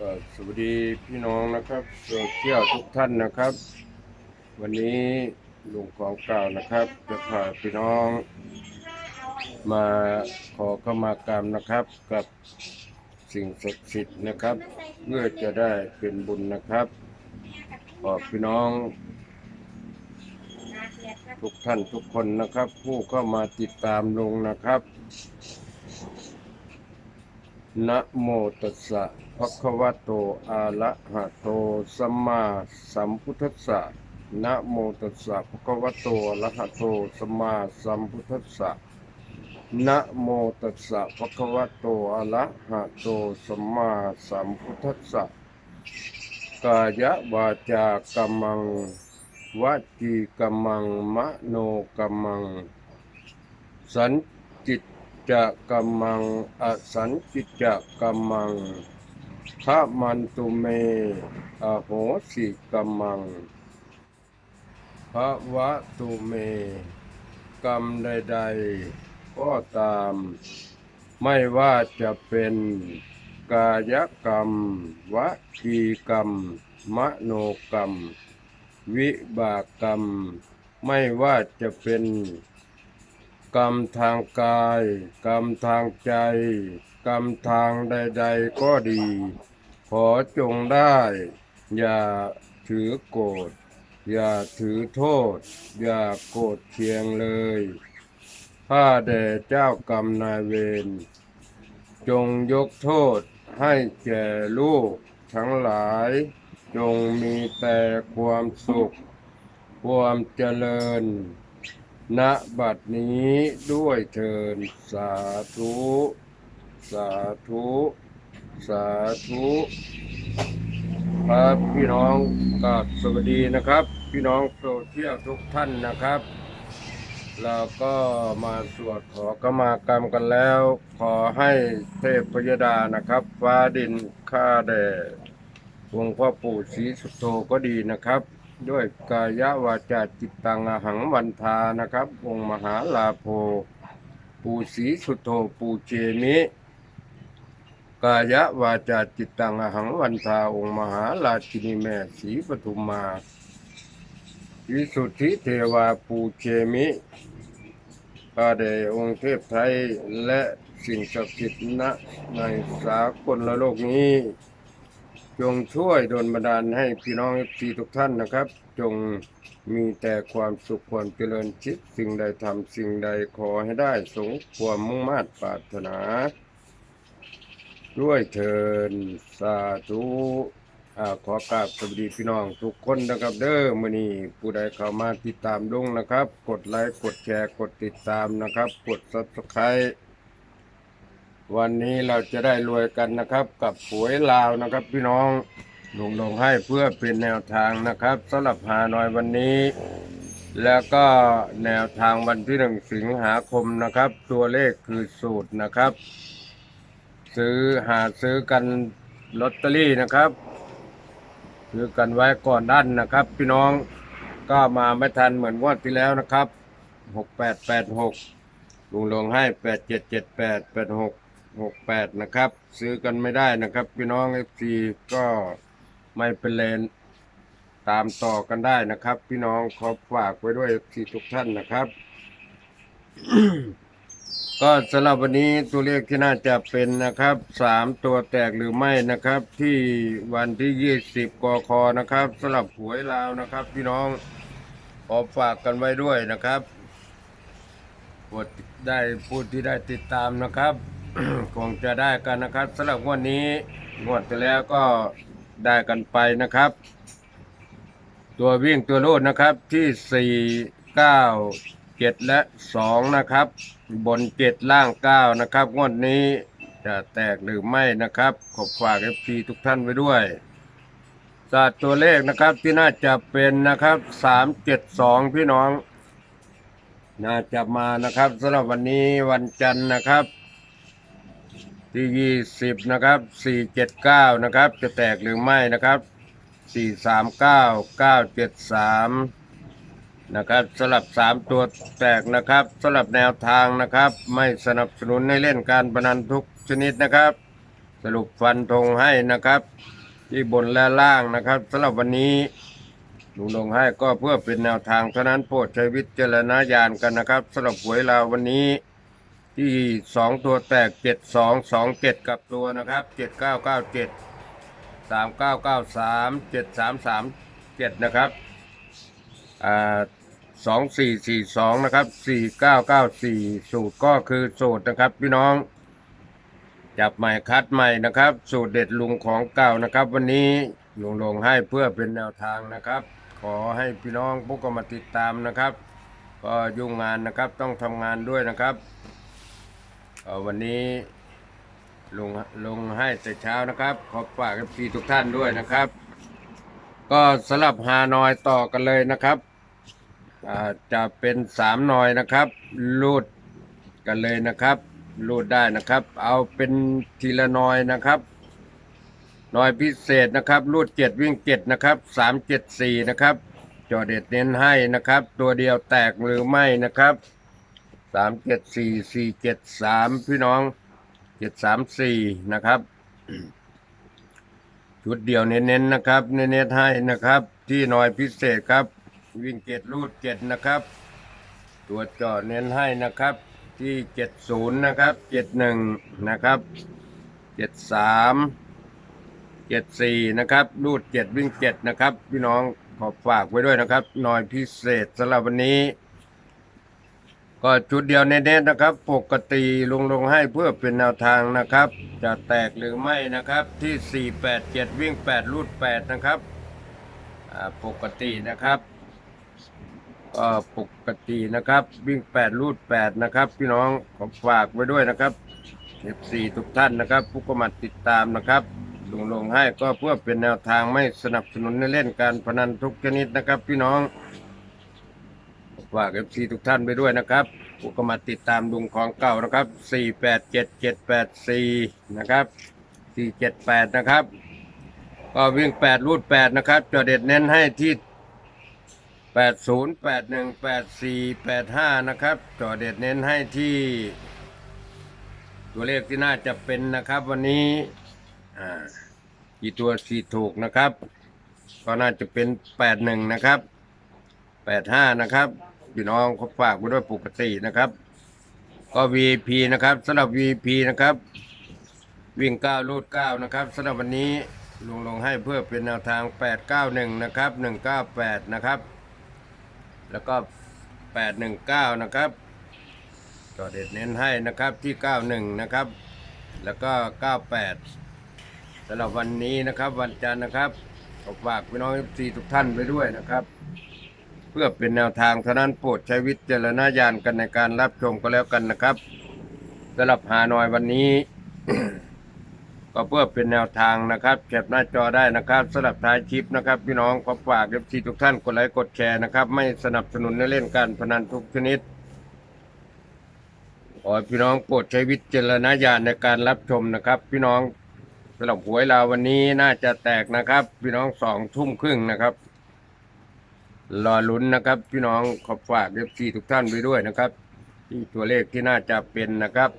ก็สวัสดีพี่น้องนะครับโซเชียลทุกท่านนะครับ วันนี้ลุงของเก่านะครับ จะพาพี่น้อง มาขอเข้ามากรรมนะครับ กับสิ่งศักดิ์สิทธิ์นะครับ เพื่อจะได้เป็นบุญนะครับขอพี่น้อง ทุกท่านทุกคนนะครับ ผู้เข้ามาติดตามลุงนะครับ นะโมตัสสะภะคะวะโตอะระหะโตสัมมาสัมพุทธัสสะนะโมตัสสะภะคะวะโตอะระหะโตสัมมาสัมพุทธัสสะนะโมตัสสะภะคะวะโตอะระหะโตสัมมาสัมพุทธัสสะกายวาจากัมมังวจีกัมมังมโนกัมมัง สันจิต จะกัมมัง อสันจิจะกัมมังพระมันตุเม อโหสิกัมมังพระวะตุเม กรรมใด ๆ ก็ตาม ไม่ว่าจะเป็นกายกรรม วจีกรรม มโนกรรม วิบากกรรม ไม่ว่าจะเป็น กรรมทางกาย กรรมทางใจ กรรมทางใด ๆ ก็ดี ขอจงได้ อย่าถือโกรธอย่าถือโทษ อย่าโกรธเคียงเลยข้าแด่เจ้ากรรมนายเวรจงยกโทษให้แก่ลูกทั้งหลาย จงมีแต่ความสุข ความเจริญ ณบัดนี้ด้วยเทินสาธุ สาธุ สาธุครับพี่น้องกับสวัสดีนะครับ พี่น้องโซเชียลทุกท่านนะครับเราก็มาสวดขอกมากรรมกันแล้ว ขอให้เทพพยดานะครับ ฟ้าดินข้าแด่องค์พ่อปู่ศรีสุโธก็ดีนะครับ ด้วยกายวาจาจิตตังอหังวันทานะครับ องค์มหาลาโภปู่ศรีสุโธปูเจมิกายวาจาจิตตังอหังวันทาองค์มหาราชินีแม่ศรีปทุมมาวิสุทธิเทวาปูเจมิข้าแต่องค์เทพไทยและสิ่งศักดิ์สิทธิ์ณในสากลโลกนี้ จงช่วยดลบันดาลให้พี่น้องทีทุกท่านนะครับ จงมีแต่ความสุขความเจริญชิดสิ่งใดทำสิ่งใดขอให้ได้สงความมุ่งมา่ปรารถนา ด้วยเทินสาธุอาขอกราบสวัสดีพี่น้องทุกคนนะครับ เด้อมื้อนี้ผู้ใดเข้ามาติดตามลุงนะครับ กดไลค์กดแชร์กดติดตามนะครับ กด Subscribe วันนี้เราจะได้รวยกันนะครับ กับหวยลาวนะครับ พี่น้องลงลงให้เพื่อเป็นแนวทางนะครับสำหรับหาหน้อยวันนี้ แล้วก็แนวทางวันที่หนึ่งสิงหาคมนะครับ ตัวเลขคือสูตรนะครับ ซื้อหาซื้อกันลอตเตอรี่นะครับ ซื้อกันไว้ก่อนด้านนะครับ พี่น้องก็มาไม่ทันเหมือนงวดที่แล้วนะครับหกแปดแปดหกลุงลงให้แปดเจ็ดเจ็ดแปดแปดหก หกแปดนะครับ ซื้อกันไม่ได้นะครับ พี่น้องเอฟซีก็ไม่เป็นเลนตามต่อกันได้นะครับ พี่น้องขอฝากไว้ด้วยที่ทุกท่านนะครับ ก็สำหรับวันนี้ตัวเลขที่น่าจะเป็นนะครับสามตัวแตกหรือไม่นะครับ ที่วันที่ยี่สิบกคนะครับสำหรับหวยลาวนะครับ พี่น้องขอฝากกันไว้ด้วยนะครับกดได้ผู้ที่ได้ติดตามนะครับ คงจะได้กันนะครับสำหรับงวดนี้งวดที่แล้วก็ได้กันไปนะครับ ตัววิ่งตัวรูดนะครับที่สี่เก้าเจ็ดและสองนะครับ บนเจ็ดล่างเก้านะครับงวดนี้จะแตกหรือไม่นะครับ ขอบฝากเอฟซีทุกท่านไว้ด้วยศาสตร์ตัวเลขนะครับที่น่าจะเป็นนะครับสามเจ็ดสองพี่น้อง น่าจะมานะครับสำหรับวันนี้วันจันทร์นะครับ ที่ยี่สิบนะครับสี่เจ็ดเก้านะครับ จะแตกหรือไม่นะครับสี่สามเก้าเก้าเจ็ดสามนะครับสลับสามตัวแตกนะครับสลับแนวทางนะครับ ไม่สนับสนุนให้เล่นการพนันทุกชนิดนะครับ สรุปฟันธงให้นะครับ ที่บนและล่างนะครับสำหรับวันนี้ลุงลงให้ก็เพื่อเป็นแนวทางเท่านั้นโปรดใช้วิจารณญาณกันนะครับสำหรับหวยเราววันนี้ ที่สองตัวแตกเจ็ดสองสองเจ็ดกับตัวนะครับเจ็ดเก้าเก้าเจ็ดสามเก้าเก้าสามเจ็ดสามสามเจ็ดนะครับอ่าสองสี่สี่สองนะครับสี่เก้าเก้าสี่สูตรก็คือสูตรนะครับ พี่น้อง จับใหม่คัดใหม่นะครับ สูตรเด็ดลุงของเก่านะครับ วันนี้ลุงลงให้เพื่อเป็นแนวทางนะครับ ขอให้พี่น้องผู้ก็มาติดตามนะครับ ก็ยุ่งงานนะครับต้องทำงานด้วยนะครับ วันนี้ลุงลุงให้แต่เช้านะครับ ขอฝากกับพี่ทุกท่านด้วยนะครับ ก็สลับฮานอยต่อกันเลยนะครับจะเป็นสามหนอยนะครับรูดกันเลยนะครับรูดได้นะครับ เอาเป็นทีละหนอยนะครับหนอยพิเศษนะครับรูดเจ็ดวิ่งเจ็ดนะครับสามเจ็ดสี่นะครับจอเด็ดเน้นให้นะครับ ตัวเดียวแตกหรือไม่นะครับ สามเจ็ดสี่สี่เจ็ดสามพี่น้องเจ็ดสามสี่นะครับ ชุดเดียวเน้นๆนะครับ เน้นๆให้นะครับ ที่หน่อยพิเศษครับ วิ่งเจ็ดรูดเจ็ดนะครับ ตัวจอเน้นให้นะครับ ที่เจ็ดศูนย์นะครับเจ็ดหนึ่งนะครับเจ็ดสามเจ็ดสี่นะครับรูดเจ็ดวิ่งเจ็ดนะครับ พี่น้องขอฝากไว้ด้วยนะครับหน่อยพิเศษสำหรับวันนี้ ก็ชุดเดียวเน้นนะครับ ปกติลงลงให้เพื่อเป็นแนวทางนะครับ จะแตกหรือไม่นะครับที่ 4 8 7 วิ่ง 8 รูด 8 นะครับปกตินะครับก็ปกตินะครับ วิ่ง 8 รูด 8 นะครับ พี่น้องขอฝากไว้ด้วยนะครับ F4 ทุกท่านนะครับ ผู้กมาติดตามนะครับลงลงให้ก็เพื่อเป็นแนวทางไม่สนับสนุนในเล่นการพนันทุกชนิดนะครับ พี่น้อง ฝากเอฟซีทุกท่านไปด้วยนะครับผู้ก็มาติดตามลุงของเก่านะครับ487784นะครับ478นะครับ ก็วิ่ง8รูด8นะครับจอเด็ดเน้นให้ที่80 81 84 85นะครับจอเด็ดเน้นให้ที่ ตัวเลขที่น่าจะเป็นนะครับ วันนี้อ่ากี่ตัวสี่ถูกนะครับ ก็น่าจะเป็น81นะครับแปดห้านะครับ พี่น้องเขาฝากไว้ด้วยปกตินะครับ ก็ VP นะครับสำหรับ VP นะครับ วิ่งเก้าลูดเก้านะครับสำหรับวันนี้ลงลงให้เพื่อเป็นแนวทาง 891 นะครับ 198 นะครับ แล้วก็ 819 นะครับก็เด็ดเน้นให้นะครับที่ 91 นะครับ แล้วก็ 98สำหรับวันนี้นะครับวันจันทร์นะครับขอฝากพี่น้องทุกท่านไปด้วยนะครับ พื่อเป็นแนวทางเท่านั้นโปรดใช้วิจารณญาณกันในการรับชมก็แล้วกันนะครับสำหรับหาหน่อยวันนี้ ก็เพื่อเป็นแนวทางนะครับแคปหน้าจอได้นะครับสำหรับท้ายคลิปนะครับ พี่น้องขอฝากเอฟซีทุกท่านกดไลค์กดแชร์นะครับ ไม่สนับสนุนในเล่นการพนันทุกชนิดขอพี่น้องโปรดใช้วิจารณญาณในการรับชมนะครับ พี่น้องสำหรับหวยเราวันนี้น่าจะแตกนะครับ พี่น้องสองทุ่มครึ่งนะครับ รอลุ้นนะครับพี่น้องขอบฝากเอฟซีทุกท่านไปด้วยนะครับ ที่ตัวเลขที่น่าจะเป็นนะครับ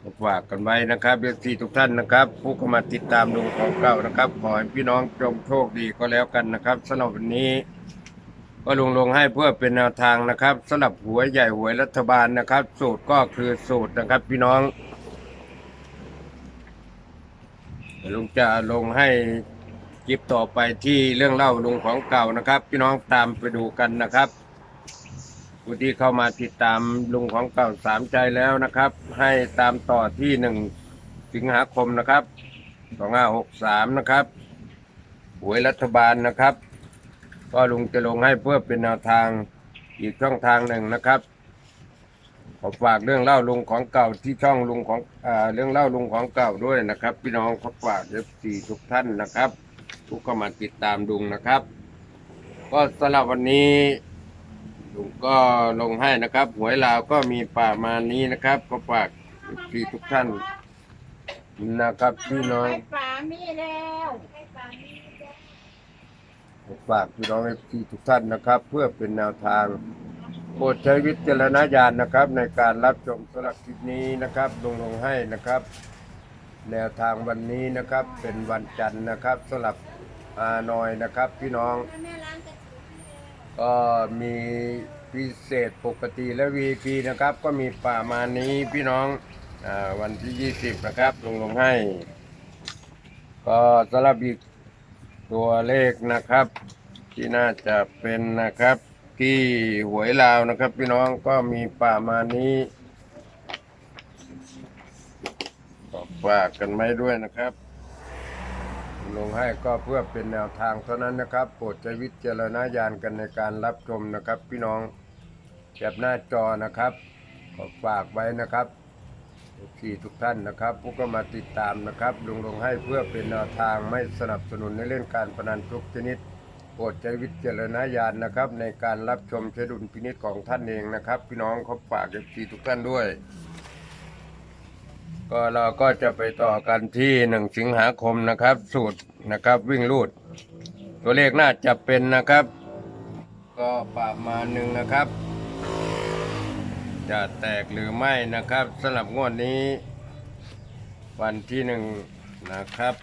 ขอฝากกันไว้นะครับเอฟซีทุกท่านนะครับ ผู้เข้ามาติดตามลุงของเก่านะครับขอให้พี่น้องจงโชคดีก็แล้วกันนะครับสำหรับวันนี้ ก็ลงลงให้เพื่อเป็นแนวทางนะครับสำหรับหวยใหญ่หวยรัฐบาลนะครับ สูตรก็คือสูตรนะครับ พี่น้องลุงจะลงให้ คลิปต่อไปที่เรื่องเล่าลุงของเก่านะครับ พี่น้องตามไปดูกันนะครับผู้ที่เข้ามาติดตามลุงของเก่าสามใจแล้วนะครับ ให้ตามต่อที่หนึ่งสิงหาคมนะครับสองห้าหกสามนะครับหวยรัฐบาลนะครับ ก็ลุงจะลงให้เพื่อเป็นแนวทางอีกช่องทางหนึ่งนะครับขอฝากเรื่องเล่าลุงของเก่าที่ช่องลุงของอเรื่องเล่าลุงของเก่าด้วยนะครับ พี่น้องขอฝากเอฟซีทุกท่านนะครับ ทุกเข้ามาติดตามลุงนะครับ ก็สำหรับวันนี้ลุงก็ลงให้นะครับหวยลาวก็มีประมาณนี้นะครับ ก็ฝากพี่ทุกท่านนะครับพี่น้องไฟฟ้ามีแล้วฝากพี่น้องพี่ทุกท่านนะครับ เพื่อเป็นแนวทางโปรดใช้วิจารณญาณนะครับ ในการรับชมสำหรับคลิปนี้นะครับลงลงให้นะครับ แนวทางวันนี้นะครับเป็นวันจันทร์นะครับสำหรับฮานอยนะครับพี่น้อง ก็มีพิเศษปกติและ VIP นะครับ ก็มีประมาณนี้พี่น้องอวันที่ 20 นะครับลงลงให้ ก็สำหรับอีกตัวเลขนะครับ ที่น่าจะเป็นนะครับที่หวยลาวนะครับ พี่น้องก็มีประมาณนี้ก็ ฝากกันไว้ด้วยนะครับลงให้ก็เพื่อเป็นแนวทางเท่านั้นนะครับ โปรดใช้วิจารณญาณกันในการรับชมนะครับ พี่น้องแคปหน้าจอนะครับก็ฝากไว้นะครับที่ทุกท่านนะครับผู้ก็มาติดตามนะครับลงลงให้เพื่อเป็นแนวทางไม่สนับสนุนในเล่นการพนันทุกชนิด โปรดใช้วิจารณญาณนะครับ ในการรับชมใช้ดุลพินิจของท่านเองนะครับ พี่น้องขาฝากทีทุกท่านด้วย ก็เราก็จะไปต่อกันที่หนึ่งสิงหาคมนะครับ สูตรนะครับวิ่งลูด ตัวเลขน่าจะเป็นนะครับ ก็ประมาณหนึ่งนะครับ จะแตกหรือไม่นะครับสำหรับงวดนี้ วันที่หนึ่งนะครับ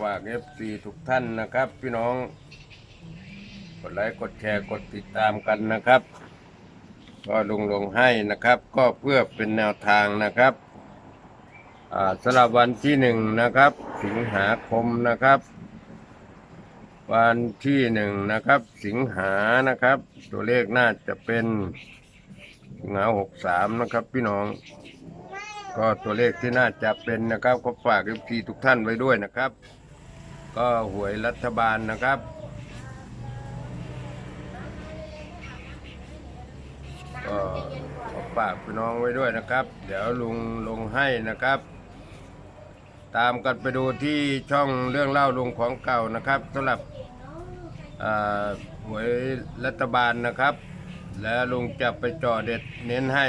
ฝากเอฟซีทุกท่านนะครับ พี่น้อง กดไลค์กดแชร์กดติดตามกันนะครับ ก็ลงลงให้นะครับ ก็เพื่อเป็นแนวทางนะครับสำหรับวันที่หนึ่งนะครับ สิงหาคมนะครับ วันที่หนึ่งนะครับ สิงหานะครับ ตัวเลขน่าจะเป็นสิงหาหกสามนะครับ พี่น้อง ก็ตัวเลขที่น่าจะเป็นนะครับก็ฝากเอฟซีทุกท่านไว้ด้วยนะครับ ก็หวยรัฐบาลนะครับ ก็ขอฝากพี่น้องไว้ด้วยนะครับ เดี๋ยวลุงลงให้นะครับ ตามกันไปดูที่ช่องเรื่องเล่าลุงของเก่านะครับสำหรับอ่าหวยรัฐบาลนะครับ แล้วลุงจะไปจ่อเด็ดเน้นให้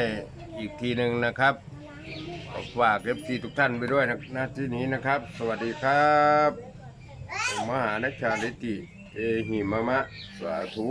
อีกทีหนึ่งนะครับขอฝากเอฟซีทุกท่านไปด้วยนะหน้าที่นี้นะครับ สวัสดีครับ มหานัชชาลิติ เอหิมะมะ สาธุ